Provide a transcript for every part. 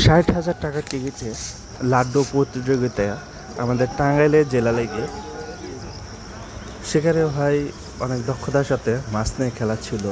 ষাট হাজার টাকার টিকিটে লাড্ডু প্রতিযোগিতা আমাদের টাঙ্গাইলের জেলা লেগে। সেখানে ভাই অনেক দক্ষতার সাথে মাছ নিয়ে খেলা ছিল।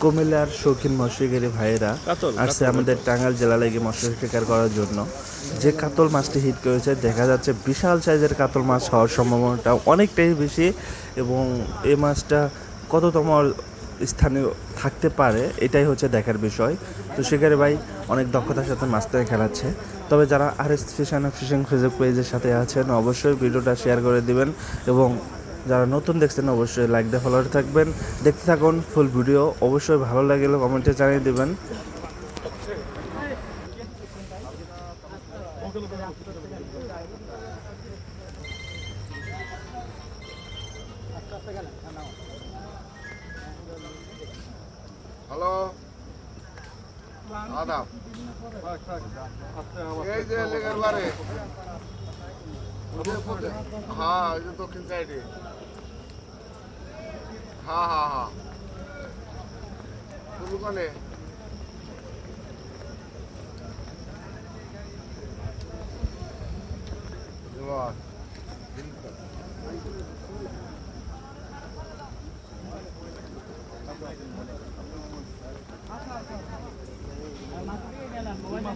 কুমিল্লার শৌখিন মৎস্যকারী ভাইয়েরা কাতল, আসছে আমাদের টাঙ্গাইল জেলা লেগে মৎস্য শিকার করার জন্য। যে কাতল মাছটি হিট করেছে দেখা যাচ্ছে বিশাল সাইজের কাতল মাছ হওয়ার সম্ভাবনাটা অনেকটাই বেশি এবং এই মাছটা কততম স্থানে থাকতে পারে, এটাই হচ্ছে দেখার বিষয়। তো সেখানে ভাই অনেক দক্ষতার সাথে মাছ ধরে খেলাচ্ছে। তবে যারা আর এস ফিশান, ফিশিং ফেসবুক পেজের সাথে আছেন, অবশ্যই ভিডিওটা শেয়ার করে দিবেন এবং যারা নতুন দেখছেন, অবশ্যই লাইক দিয়ে ফলোয়ার থাকবেন। দেখতে থাকুন ফুল ভিডিও অবশ্যই ভালো লাগলে কমেন্টে জানিয়ে দিবেন। হ্যালো আদাব এই যে লেগের বারে হ্যাঁ ওই যে দক্ষিণ সাইডে। হ্যাঁ হ্যাঁ হ্যাঁ। দোকানে।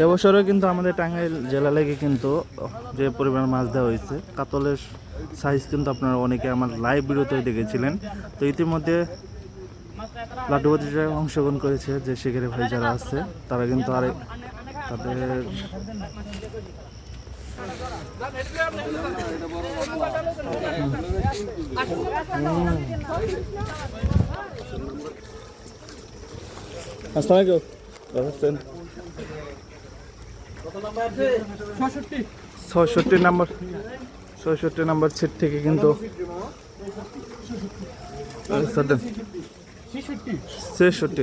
এবছরও কিন্তু আমাদের টাঙ্গাইল জেলা লেগে কিন্তু যে পরিমাণ মাছ দেওয়া হয়েছে কাতলের সাইজ কিন্তু আপনারা অনেকে আমার লাইভ ভিডিওতে দেখেছিলেন। তো ইতিমধ্যে লাড্ডু অংশগ্রহণ করেছে যে শিকারি ভাই যারা আছে তারা কিন্তু আরেক তাদের আসসালামু ছয়ষট্টি নাম্বার। ছয়ষট্টি নাম্বার সিট থেকে কিন্তু আচ্ছা, দেন। ছেষট্টি। ছষট্টি।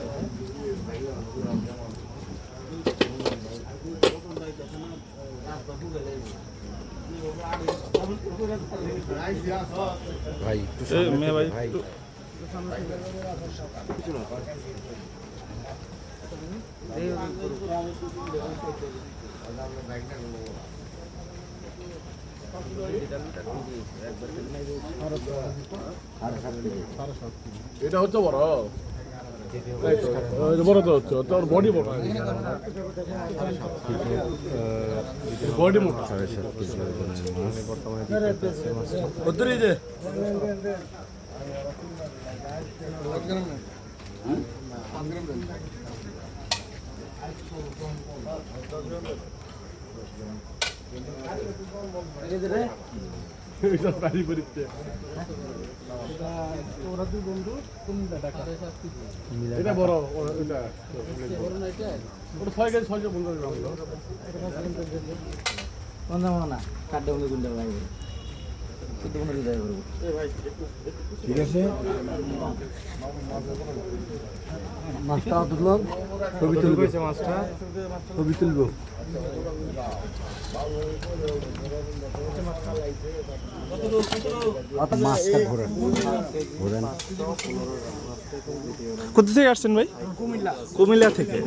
সিক্সটি ফোর সিক্সটি ফোর ওরা দুই বন্ধু এ, মেয়ে ভাই একটু এটা হচ্ছে বড় এই তো, ওই যে বড় তো হচ্ছে তোর বডি বড় বডি মোটা ওদের যে এটা প্রাণী পরীক্ষা ওরা দুই বন্ধু এটা বড় ওটা ছয় কেজি ছয় বন্ধু ঠিক আছে মাছটা ছবি তুলবো। ছবি তুলবো। কোথা থেকে আসছেন ভাই? কুমিল্লা। কুমিল্লা থেকে।